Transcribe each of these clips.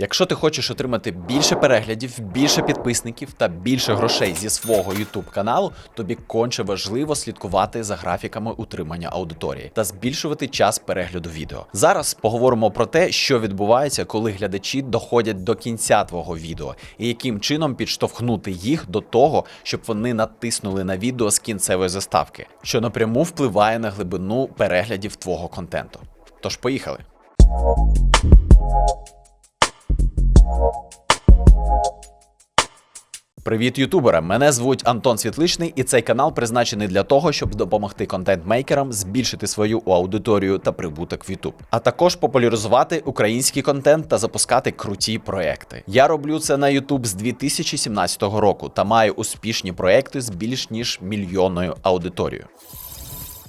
Якщо ти хочеш отримати більше переглядів, більше підписників та більше грошей зі свого YouTube каналу, тобі конче важливо слідкувати за графіками утримання аудиторії та збільшувати час перегляду відео. Зараз поговоримо про те, що відбувається, коли глядачі доходять до кінця твого відео, і яким чином підштовхнути їх до того, щоб вони натиснули на відео з кінцевої заставки, що напряму впливає на глибину переглядів твого контенту. Тож поїхали. Привіт, ютубери! Мене звуть Антон Світличний, і цей канал призначений для того, щоб допомогти контент-мейкерам збільшити свою аудиторію та прибуток в YouTube, а також популяризувати український контент та запускати круті проекти. Я роблю це на YouTube з 2017 року та маю успішні проекти з більш ніж мільйонною аудиторією.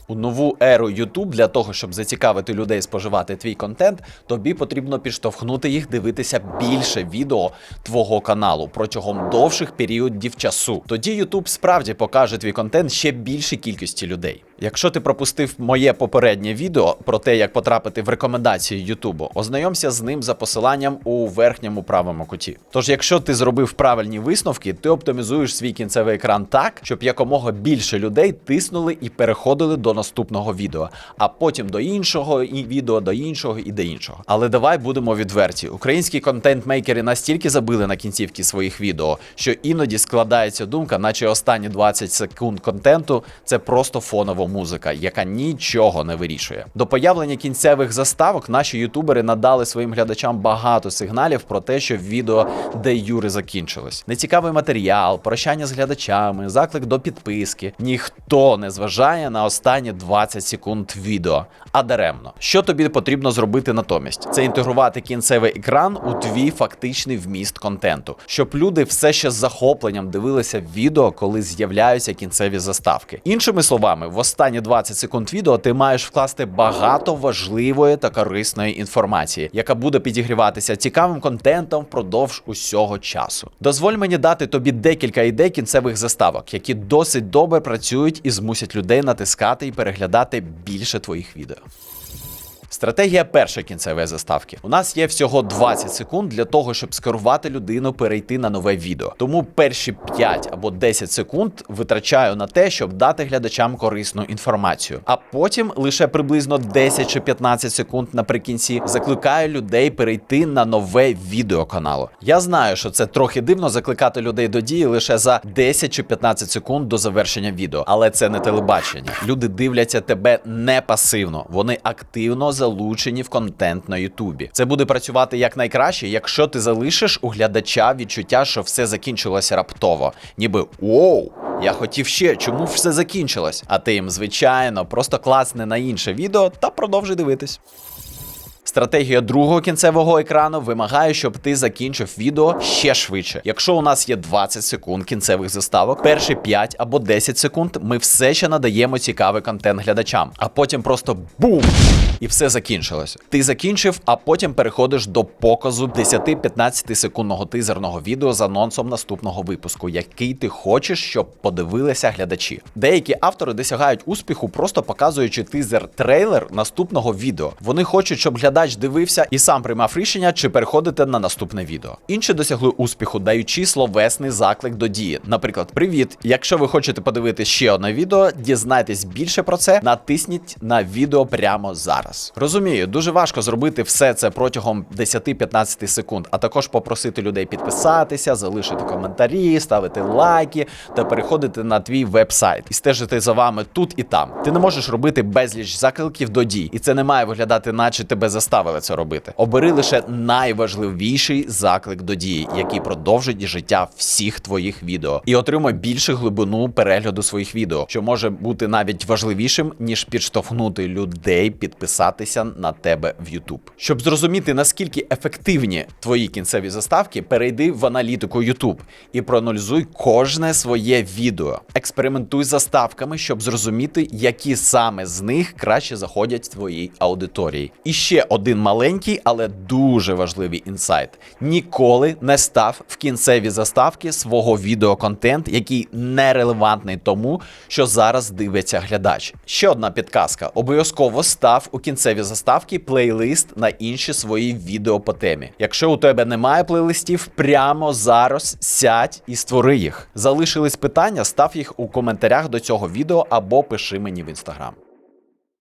У нову еру YouTube для того, щоб зацікавити людей споживати твій контент, тобі потрібно підштовхнути їх дивитися більше відео твого каналу протягом довших періодів часу. Тоді YouTube справді покаже твій контент ще більшій кількості людей. Якщо ти пропустив моє попереднє відео про те, як потрапити в рекомендації Ютубу, ознайомся з ним за посиланням у верхньому правому куті. Тож, якщо ти зробив правильні висновки, ти оптимізуєш свій кінцевий екран так, щоб якомога більше людей тиснули і переходили до наступного відео, а потім до іншого і відео, до іншого і до іншого. Але давай будемо відверті. Українські контент-мейкери настільки забили на кінцівки своїх відео, що іноді складається думка, наче останні 20 секунд контенту це просто фонова музика, яка нічого не вирішує. До появлення кінцевих заставок наші ютубери надали своїм глядачам багато сигналів про те, що відео де юри закінчилось. Нецікавий матеріал, прощання з глядачами, заклик до підписки. Ніхто не зважає на останні 20 секунд відео, а даремно. Що тобі потрібно зробити натомість? Це інтегрувати кінцевий екран у твій фактичний вміст контенту, щоб люди все ще з захопленням дивилися відео, коли з'являються кінцеві заставки. Іншими словами, в останні 20 секунд відео ти маєш вкласти багато важливої та корисної інформації, яка буде підігріватися цікавим контентом впродовж усього часу. Дозволь мені дати тобі декілька ідей кінцевих заставок, які досить добре працюють і змусять людей натискати і переглядати більше твоїх відео. Стратегія першої кінцевої заставки. У нас є всього 20 секунд для того, щоб скерувати людину перейти на нове відео. Тому перші 5 або 10 секунд витрачаю на те, щоб дати глядачам корисну інформацію. А потім лише приблизно 10 чи 15 секунд наприкінці закликаю людей перейти на нове відео каналу. Я знаю, що це трохи дивно закликати людей до дії лише за 10 чи 15 секунд до завершення відео, але це не телебачення. Люди дивляться тебе не пасивно, вони активно залучені в контент на Ютубі. Це буде працювати як найкраще, якщо ти залишиш у глядача відчуття, що все закінчилося раптово, ніби «Оу, я хотів ще, чому ж все закінчилось? А ти їм, звичайно, просто класне на інше відео та продовжуй дивитись. Стратегія другого кінцевого екрану вимагає, щоб ти закінчив відео ще швидше. Якщо у нас є 20 секунд кінцевих заставок, перші 5 або 10 секунд ми все ще надаємо цікавий контент глядачам, а потім просто бум! І все закінчилось. Ти закінчив, а потім переходиш до показу 10-15 секундного тизерного відео з анонсом наступного випуску, який ти хочеш, щоб подивилися глядачі. Деякі автори досягають успіху, просто показуючи тизер-трейлер наступного відео. Вони хочуть, щоб глядач дивився і сам приймав рішення, чи переходити на наступне відео. Інші досягли успіху, даючи словесний заклик до дії. Наприклад, привіт! Якщо ви хочете подивитися ще одне відео, дізнайтесь більше про це, натисніть на відео прямо зараз. Розумію, дуже важко зробити все це протягом 10-15 секунд, а також попросити людей підписатися, залишити коментарі, ставити лайки та переходити на твій веб-сайт і стежити за вами тут і там. Ти не можеш робити безліч закликів до дій, і це не має виглядати, наче тебе заставили це робити. Обери лише найважливіший заклик до дії, який продовжить життя всіх твоїх відео, і отримай більше глибину перегляду своїх відео, що може бути навіть важливішим ніж підштовхнути людей підписатися на тебе в YouTube. Щоб зрозуміти наскільки ефективні твої кінцеві заставки, перейди в аналітику YouTube і проаналізуй кожне своє відео. Експериментуй з заставками, щоб зрозуміти, які саме з них краще заходять твоїй аудиторії. І ще один маленький, але дуже важливий інсайт: ніколи не став в кінцеві заставки свого відеоконтент, який нерелевантний тому, що зараз дивиться глядач. Ще одна підказка: обов'язково став у кінцеві заставки плейлист на інші свої відео по темі. Якщо у тебе немає плейлистів, прямо зараз сядь і створи їх. Залишились питання, став їх у коментарях до цього відео або пиши мені в інстаграм.